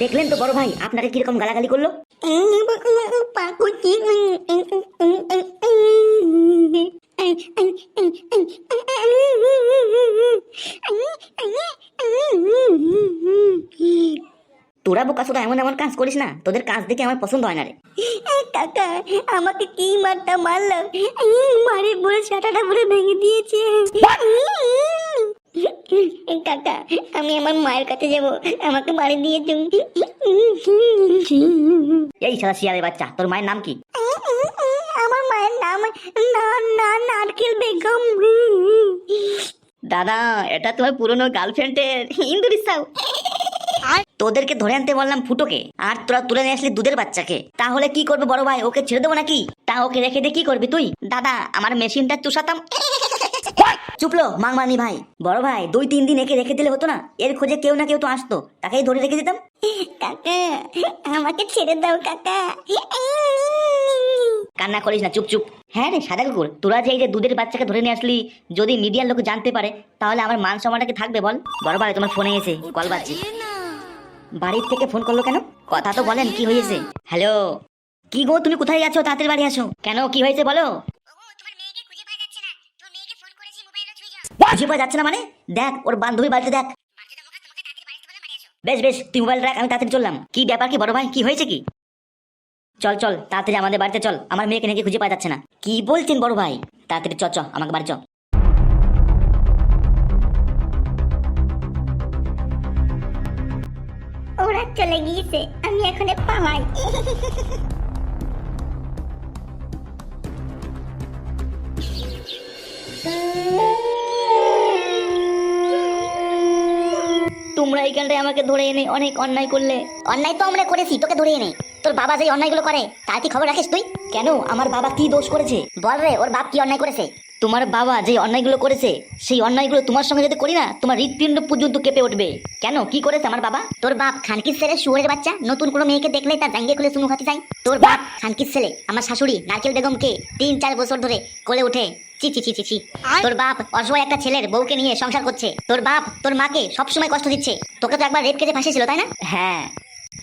দেখলেন তো বড় ভাই আপনাকে কীরকম গালাগালি করল? তোরা বোকা সোদা এমন এমন কাজ করিস না তোদের কাজ দেখে আমার পছন্দ হয় না রে। কাকা আমাকে কি মারটা মারলাম মারি বলে চাটাটা পুরো ভেঙে দিয়েছে। কাকা আমি আমার মায়ের কাছে যাব। আমাকে বাড়ি দিয়েছে এই সাদা শিয়ালের বাচ্চা তোর মায়ের নাম কি? আমার মায়ের নাম না না নারকেল বেগম। দাদা এটা তোমার পুরনো গার্লফ্রেন্ডের ইন্দুরি সাউ তোদেরকে ধরে আনতে বললাম ফুটোকে আর তোরা তুলে নিয়ে আসলি দুধের বাচ্চাকে। তাহলে কি করবে বড় ভাই ওকে ছেড়ে দেবো নাকি? তা ওকে রেখে দিয়ে কি করবি তুই? দাদা আমার মেশিনটা চুষাতাম। চুপলো মাংমানি ভাই। বড় ভাই দুই তিন দিন একে রেখে দিলে হতো না। এর খোঁজে কেউ না কেউ তো আসতো। তাকেই ধরে রেখে দিতাম। কাকা আমাকে ছেড়ে দাও কাকা। কান্না করিস না চুপ চুপ। হ্যাঁ রে সাদা কুকুর তোরা যে এই যে দুধের বাচ্চাকে ধরে নিয়ে আসলি যদি মিডিয়ার লোক জানতে পারে তাহলে আমার মান সম্মানটা কি থাকবে বল? বড় ভাই তোমার ফোনে এসে কল বাজছে। বাড়ির থেকে ফোন করল কেন? কথা তো বলেন কি হয়েছে? হ্যালো? কি গো তুমি কোথায় যাচ্ছ তাড়াতাড়ি বাড়ি আসো। কেন কি হয়েছে বলো? খুঁজে পাওয়া যাচ্ছে না মানে? দেখ ওর বান্ধবী বাড়িতে দেখ। বেশ বেশ তুই মোবাইল রাখ আমি তাড়াতাড়ি চললাম। কি ব্যাপার কি বড় ভাই? কি হয়েছে কি? চল চল তাড়াতাড়ি আমাদের বাড়িতে চল। আমার মেয়েকে নাকি খুঁজে পাওয়া যাচ্ছে না। কি বলছেন বড় ভাই? তাড়াতাড়ি চ চ আমাকে বাড়ি চ। ওরা চলে গিয়েছে আমি এখন পালাই। তোমরা এইখানটায় আমাকে ধরে এনে অনেক অন্যায় করলে। অন্যায় তো আমরা করেছি তোকে ধরে এনে। তোর বাবা যে অন্যায়গুলো করে তার কি খবর রাখিস তুই? কেন? আমার বাবা কি দোষ করেছে? বল রে ওর বাপ কি অন্যায় করেছে? তোমার বাবা যে অন্যায়গুলো করেছে সেই অন্যায়গুলো তোমার সঙ্গে যদি করি না তোমার হৃৎপিণ্ড পর্যন্ত কেঁপে উঠবে। কেন? কি করেছে আমার বাবা? তোর বাপ খানকির ছেলে শুয়োরের বাচ্চা নতুন কোনো মেয়েকে দেখলে তার জাঙ্গে খুলে শুনু হতে চাই তোর বাপ খানকির ছেলে আমার শাশুড়ি নারকেল বেগমকে তিন চার বছর ধরে কোলে উঠে চি চি চি চি চি। তোর বাপ অসহায় একটা ছেলের বউকে নিয়ে সংসার করছে। তোর বাপ তোর মাকে সবসময় কষ্ট দিচ্ছে। তোকে তো একবার রেপ কেটে ফাঁসিয়েছিল তাই না? হ্যাঁ।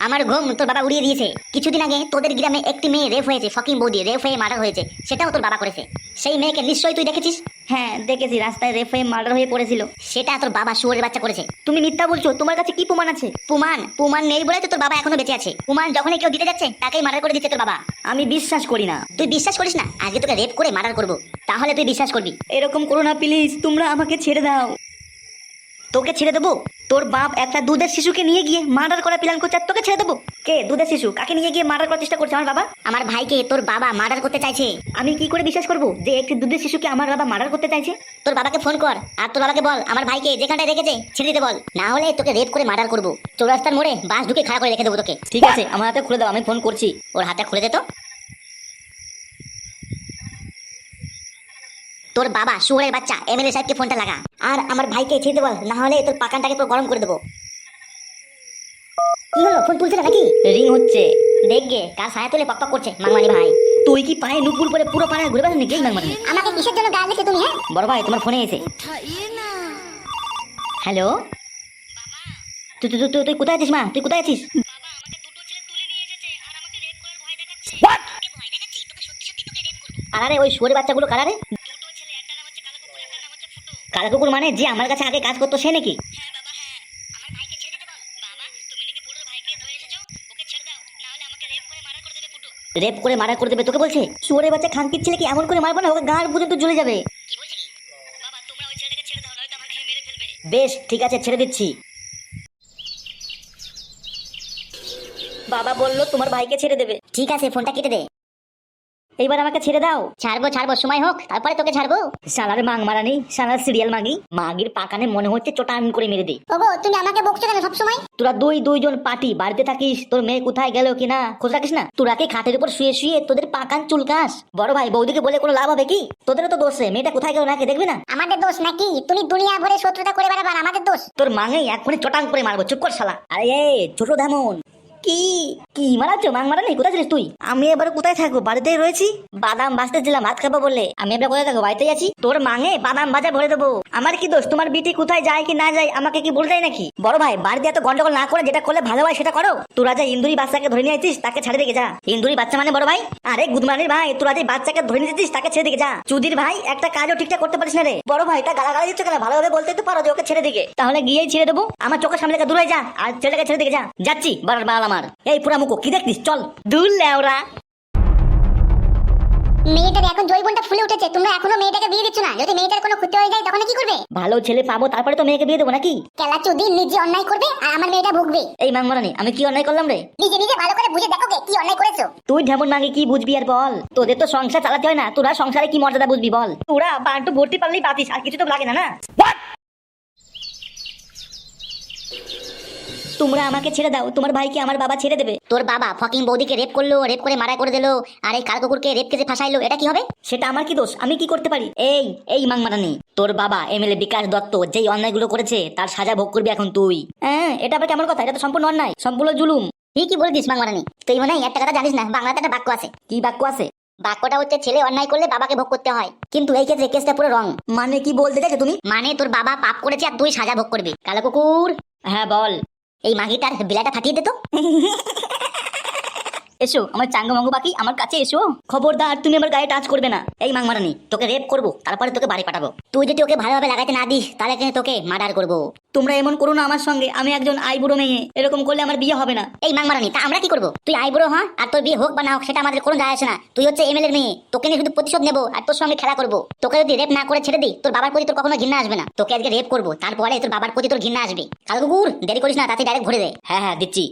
আমার ঘুম তোর বাবা উড়িয়ে দিয়েছে। কিছুদিন আগে তোদের গ্রামে একটি মেয়ে রেপ হয়েছে ফকিং বৌদি রেপ হয়ে মার্ডার হয়েছে। সেটাও তোর বাবা করেছে। সেই মেয়েকে নিশ্চয়ই তুই দেখেছিস? হ্যাঁ দেখেছি রাস্তায় রেপ হয়ে মার্ডার হয়ে পড়েছিল। সেটা তোর বাবা শুয়োরের বাচ্চা করেছে। তুমি মিথ্যা বলছো তোমার কাছে কি প্রমাণ আছে? পুমান পুমান নেই বলে তো তোর বাবা এখনও বেঁচে আছে। পুমান যখনই কেউ দিতে যাচ্ছে তাকেই মার্ডার করে দিচ্ছে তোর বাবা। আমি বিশ্বাস করি না। তুই বিশ্বাস করিস না? আজকে তোকে রেপ করে মার্ডার করব। তাহলে তুই বিশ্বাস করবি। এরকম করো না প্লিজ তোমরা আমাকে ছেড়ে দাও। তোকে ছেড়ে দেবো? তোর বাপ একটা দুধের শিশুকে নিয়ে গিয়ে মার্ডার করার প্ল্যান করছে তোকে ছেড়ে দেবো? কে? দুধের শিশু? কাকে নিয়ে গিয়ে মার্ডার করার চেষ্টা করছে আমার বাবা? আমার ভাইকে তোর বাবা মার্ডার করতে চাইছে। আমি কি করে বিশ্বাস করব যে একটি দুধের শিশুকে আমার বাবা মার্ডার করতে চাইছে? তোর বাবাকে ফোন কর আর তোর বাবাকে বল আমার ভাইকে যেখানটায় রেখেছে ছেড়ে দিতে বল। না হলে তোকে রেপ করে মার্ডার করব। চৌরাস্তার মোড়ে বাস ঢুকে খাড়া করে রেখে দেবো তোকে ঠিক আছে? আমার হাতে খুলে দাও আমি ফোন করছি। ওর হাতে খুলে দে তো। তোর বাবা শুয়োরের বাচ্চা এমএলএ সাহেবকে ফোনটা লাগা। আর আমার ভাইকে ছেড়ে বল না হলে তোর পাকানটাকে পুরো গরম করে দেবো। কি হলো ফোন তুলছে না নাকি? রিং হচ্ছে। দেখগে কার ছায়া তুলে পকপক করছে মাংমানি ভাই। তুই কি পায়ে নুপুর পরে ঘুরে নাকি? এই মানে আমাকে কিসের জন্য গাল দিতে তুমি হ্যাঁ? বড় ভাই তোমার ফোনে এসে। হ্যালো? তুই তুই তুই- তুই তুই কোথায় আছিস মা? তুই কোথায় আছিস? আরে ওই শুয়োরের বাচ্চাগুলো কারারে কালা কুকুর মানে যে আমার কাছে আগে কাজ করতো সে নাকি? রেপ করে মারা করে দেবে তোকে বলছে? শুয়োরের বাচ্চা খানকির ছেলে কি এমন করে মারবো না ওকে গাঁড় পর্যন্ত জ্বলে যাবে। বেশ ঠিক আছে ছেড়ে দিচ্ছি। বাবা বলল তোমার ভাইকে ছেড়ে দেবে। ঠিক আছে ফোনটা কেটে দে। এইবার আমাকে ছেড়ে দাও। ছাড়বো ছাড়বো সময় হোক তারপরে তোকে ছাড়বো। সালার মাং মারানি সালার সিরিয়াল মাগি। মাগির পাকানে মনে হচ্ছে চোটান করে মেরে দিই ওগো তুমি আমাকে বকছো কেন সবসময়? তোরা দুই দুইজন পার্টি বাড়িতে থাকিস তোর মেয়ে কোথায় গেল কিনা? খোঁজ রাখিস না? তোরা কি খাটের উপর শুয়ে শুয়ে তোদের পাকান চুলকাস। বড় ভাই বৌদিকে বলে কোনো লাভ হবে কি? তোদেরও তো দোষ রে মেয়েটা কোথায় গেল নাকি দেখবি না? আমাদের দোষ নাকি? তুমি দুনিয়া ভরে শত্রুতা করে বেড়াবার আমাদের দোষ। তোর মাঙেই এক্ষুনি চটাং করে মারবো চুপ কর শালা। আরে ছোট ধামন। কি? কি মারাচ্ছ? মাং মারা নেই কোথায় ছিলিস তুই? আমি এবার কোথায় থাকব? বাড়িতেই রয়েছি। বাদাম বাঁচতেছিলাম ভাত খাব বলে। আমি এবার কোথায় থাকব? বাড়িতেই আছি। তোর মাঙে বাদাম ভাজা ভরে দেবো। আমার কি দোষ? তোমার বিটি কোথায় যায় কি না যায়? আমাকে কি বলে যায় নাকি? বড় ভাই, বাড়িতে এত গন্ডগোল না করে যেটা করলে ভালো হয় সেটা করো। তোরা যে ইন্দুরি বাচ্চাকে ধরে নিয়ে আছিস তাকে ছেড়ে দিকে যা। ইন্দুরি বাচ্চা মানে বড় ভাই? আরে, গুদমানির ভাই, তোরা যে বাচ্চাকে ধরে নিয়ে তাকে ছেড়ে দিকে যা। চুদির ভাই, একটা কাজও ঠিকঠাক করতে পারিস না রে। বড় ভাই তা গালাগালি দিচ্ছ কেন? ভালোভাবে বলতে তো পারো যে ওকে ছেড়ে দিকে। তাহলে গিয়েই ছেড়ে দেবো। আমার চোখের সামনে দূরে যা, আর ছেলেটাকে ছেড়ে দিকে যা। যাচ্ছি বাল আমার। এই পুরা মুখো কি দেখছিস চল। দূর লেওরা। মেয়েটার এখন জৈবনটা ফুলে উঠেছে তোমরা এখনও মেয়েটাকে বিয়ে দিচ্ছ না? যদি মেয়েটার কোনো ক্ষতি হয়ে যায় তখন কি করবে? ভালো ছেলে পাবো তারপরে তো মেয়েকে বিয়ে দেবো নাকি? কেলা চুদি নিজে অন্যায় করবে আর আমার মেয়েটা ভুগবে। এই মাংমারানি আমি কি অন্যায় করলাম রে? নিজে নিজে ভালো করে বুঝে দেখো কি অন্যায় করেছ। তুই ঢেমন মাগে কি বুঝবি আর বল? তোদের তো সংসার চালাতে হয় না তোরা সংসারে কি মর্যাদা বুঝবি বল? তোরা বান্টু ভর্তি পারলেই পাতিস আর কিছু তো লাগে না না? তোমরা আমাকে ছেড়ে দাও। তোমার ভাইকে আমার বাবা ছেড়ে দেবে। তোর বাবা ফকিং বৌদিকে রেপ করল রেপ করে মারা করে দিলো আর এই কাল কুকুরকে রেপ কেসে ফাঁসাইলো এটা কি হবে? সেটা আমার কি দোষ? আমি কি করতে পারি? এই এই মাংমারানি তোর বাবা এমএলএ বিকাশ দত্ত যেই অন্যায়গুলো করেছে তার সাজা ভোগ করবি এখন তুই। হ্যাঁ এটা আবার কেমন কথা? এটা তো সম্পূর্ণ অন্যায় সম্পূর্ণ জুলুম। ঠিকই বলেছিস বাংলারানি তুই মনে হয় একটা কথা জানিস না বাংলাতে একটা বাক্য আছে। কি বাক্য আছে? বাক্যটা হচ্ছে ছেলে অন্যায় করলে বাবাকে ভোগ করতে হয়। কিন্তু এই ক্ষেত্রে কেসটা পুরো রং মানে কি বলতে চাইছো তুমি? মানে তোর বাবা পাপ করেছে আর তুই সাজা ভোগ করবি। কালো কুকুর। হ্যাঁ বল। এই মাগিটার বিলাটা ফাটিয়ে দে তো। এসো, আমার চাঙ্গা মাঙ্গু বাকি আমার কাছে এসো। খবরদার, তুমি আমার গায়ে টাচ করবে না। এই মাংমারানি তোকে রেপ করব, তারপরে তোকে বাড়ি পাঠাবো। তুই যদি ওকে ভালোভাবে লাগাতে না দিস, তাহলে কিন্তু তোকে মার্ডার করব। তোমরা এমন করো না আমার সঙ্গে, আমি একজন আইবুড়ো মেয়ে, এরকম করলে আমার বিয়ে হবে না। এই মাংমারানি তা আমরা কি করব? তুই আইবুড়ো হ্যাঁ আর তোর বিয়ে হোক বা না হোক, সেটা আমাদের কোনো যায় আসে না। তুই হচ্ছে এম এল এমএলএর মেয়ে, তোকে নিয়ে শুধু প্রতিশোধ নেব আর তোর সঙ্গে খেলা করব। তোকে যদি রেপ না করে ছেড়ে দিই, তোর বাবার প্রতি তোর কখনো ঘৃণা আসবে না। তোকে আজকে রেপ করব, তারপরে তোর বাবার প্রতি তোর ঘৃণা আসবে। কালো কুকুর, দেরি করিস না তাতে ডাইরেক্ট ভরে দে। হ্যাঁ হ্যাঁ দিচ্ছি।